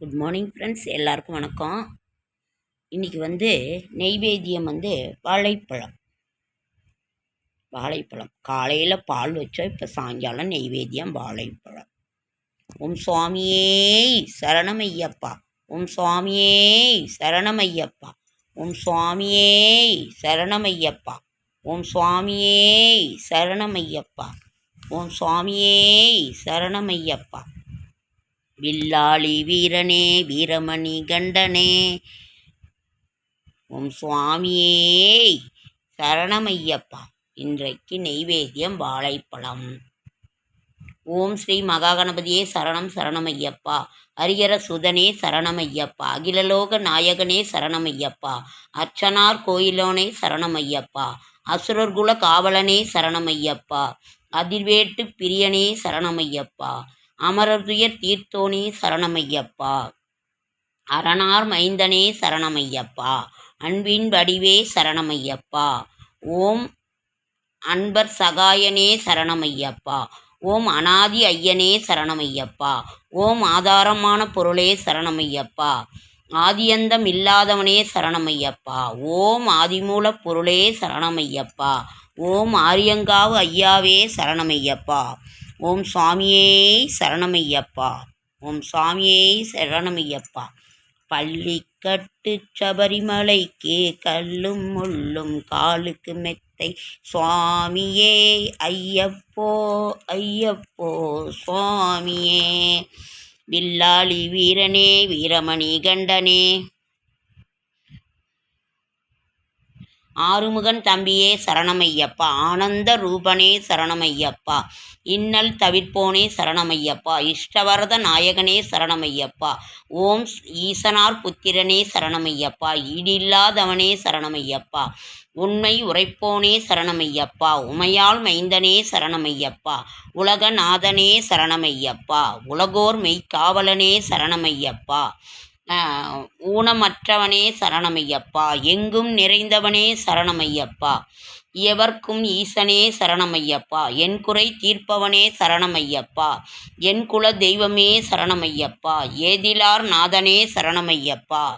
Good morning friends எல்லாருக்கும் வணக்கம். இன்றைக்கி வந்து நெய்வேத்தியம் வந்து வாழைப்பழம். வாழைப்பழம். காலையில் பால் வச்சோம் இப்போ சாயங்காலம் நெய்வேத்தியம் வாழைப்பழம். ஓம் சுவாமியே சரணமையப்பா. ஓம் சுவாமியே சரணமையப்பா. ஓம் சுவாமியே சரணமையப்பா. ஓம் சுவாமியே சரணமையப்பா. ஓம் சுவாமியே சரணமையப்பா. வில்லாளி வீரனே வீரமணி கண்டனே. ஓம் சுவாமியே சரணமையப்பா. இன்றைக்கு நெய்வேத்தியம் வாழைப்பழம். ஓம் ஸ்ரீ மகாகணபதியே சரணம் சரணமையப்பா. ஹரிஹர சுதனே சரணமையப்பா. அகிலலோக நாயகனே சரணமையப்பா. அர்ச்சனார் கோயிலோனே சரணமையப்பா. அசுரர்குல காவலனே சரணமையப்பா. அதிர்வேட்டு பிரியனே சரணமையப்பா. அமரதுயர் தீர்த்தோனே சரணமையப்பா. அரணார் மைந்தனே சரணமையப்பா. அன்பின் வடிவே சரணமையப்பா. ஓம் அன்பர் சகாயனே சரணமையப்பா. ஓம் அனாதி ஐயனே சரணமையப்பா. ஓம் ஆதாரமான பொருளே சரணமையப்பா. ஆதியந்தம் இல்லாதவனே சரணமையப்பா. ஓம் ஆதிமூல பொருளே சரணமையப்பா. ஓம் ஆரியங்காவு ஐயாவே சரணமையப்பா. ஓம் சுவாமியே சரணமையப்பா. ஓம் சுவாமியே சரணமையப்பா. பள்ளிக்கட்டு சபரிமலைக்கு கல்லும் முள்ளும் காலுக்கு மெத்தை. சுவாமியே ஐயப்போ ஐயப்போ சுவாமியே. வில்லாளி வீரனே வீரமணி கண்டனே. ஆறுமுகன் தம்பியே சரணமையப்பா. ஆனந்த ரூபனே சரணமையப்பா. இன்னல் தவிர்ப்போனே சரணமையப்பா. இஷ்டவரத நாயகனே சரணமையப்பா. ஓம் ஈசனார் புத்திரனே சரணமையப்பா. ஈடில்லாதவனே சரணமையப்பா. உண்மை உரைப்போனே சரணமையப்பா. உமையால் மைந்தனே சரணமையப்பா. உலகநாதனே சரணமையப்பா. உலகோர் மெய்க்காவலனே சரணமையப்பா. ஊனமற்றவனே சரணமையப்பா. எங்கும் நிறைந்தவனே சரணமையப்பா. எவர்க்கும் ஈசனே சரணமையப்பா. என் குறை தீர்ப்பவனே சரணமையப்பா. என் குல தெய்வமே சரணமையப்பா. ஏதிலார் நாதனே சரணமையப்பா.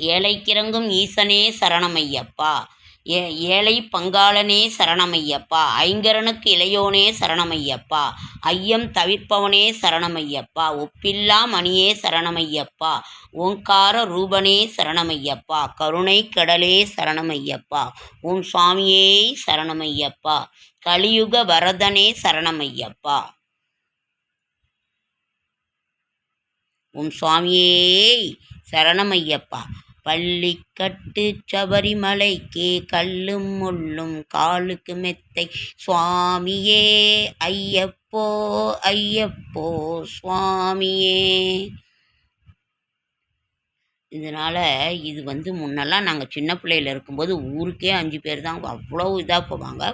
ஏழைக்கிறங்கும் ஈசனே சரணமையப்பா. ஏ ஏழை பங்காளனே சரணமையப்பா. ஐங்கரனுக்கு இளையோனே சரணமையப்பா. ஐயம் தவிர்ப்பவனே சரணமையப்பா. ஒப்பில்லா மணியே சரணமையப்பா. ஓங்கார ரூபனே சரணமையப்பா. கருணை கடலே சரணமையப்பா. ஓம் சுவாமியே சரணமையப்பா. கலியுக வரதனே சரணமையப்பா. உன் சுவாமியே சரணமையப்பா. பள்ளிக்கட்டு சபரிமலைக்கு கல்லும் முள்ளும் காலுக்கு மெத்தை. சுவாமியே ஐயப்போ ஐயப்போ சுவாமியே. இதனால் இது வந்து முன்னெல்லாம் நாங்கள் சின்ன பிள்ளையில் இருக்கும்போது ஊருக்கே அஞ்சு பேர் தான். அவ்வளோ இதாக போவாங்க.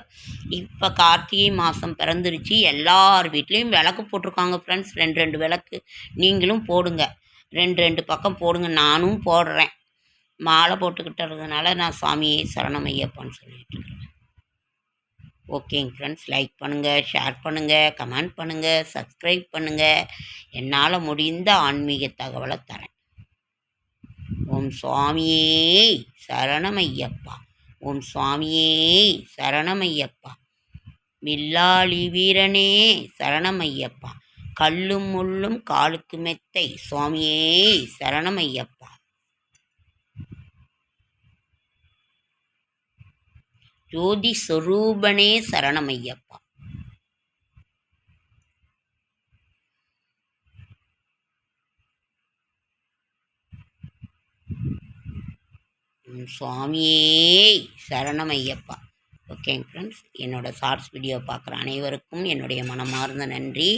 இப்போ கார்த்திகை மாதம் பிறந்துருச்சு. எல்லார் வீட்லேயும் விளக்கு போட்டிருக்காங்க ஃப்ரெண்ட்ஸ் ரெண்டு ரெண்டு விளக்கு நீங்களும் போடுங்க. ரெண்டு ரெண்டு பக்கம் போடுங்க. நானும் போடுறேன். மாலை போட்டுக்கிட்டதுனால நான் சாமியை சரணம் ஐயப்பான்னு சொல்லிட்டு இருக்கிறேன் ஓகேங்க ஃப்ரெண்ட்ஸ் லைக் பண்ணுங்கள் ஷேர் பண்ணுங்கள் கமெண்ட் பண்ணுங்கள் சப்ஸ்கிரைப் பண்ணுங்கள் என்னால் முடிந்த ஆன்மீக தகவலை தரேன். ஓம் சுவாமியே சரணமையப்பா ஓம் சுவாமியே சரணமையப்பா வில்லாளி வீரனே சரணமையப்பா கல்லும் முள்ளும் காலுக்கு மெத்தை. சுவாமியே சரணமையப்பா ஜோதி சொரூபனே சரணமையப்பா சுவாமியே சரணமையப்பா. ஓகேங்க ஃப்ரெண்ட்ஸ் என்னோடய ஷார்ட்ஸ் வீடியோ பார்க்குற அனைவருக்கும் என்னுடைய மனமார்ந்த நன்றி.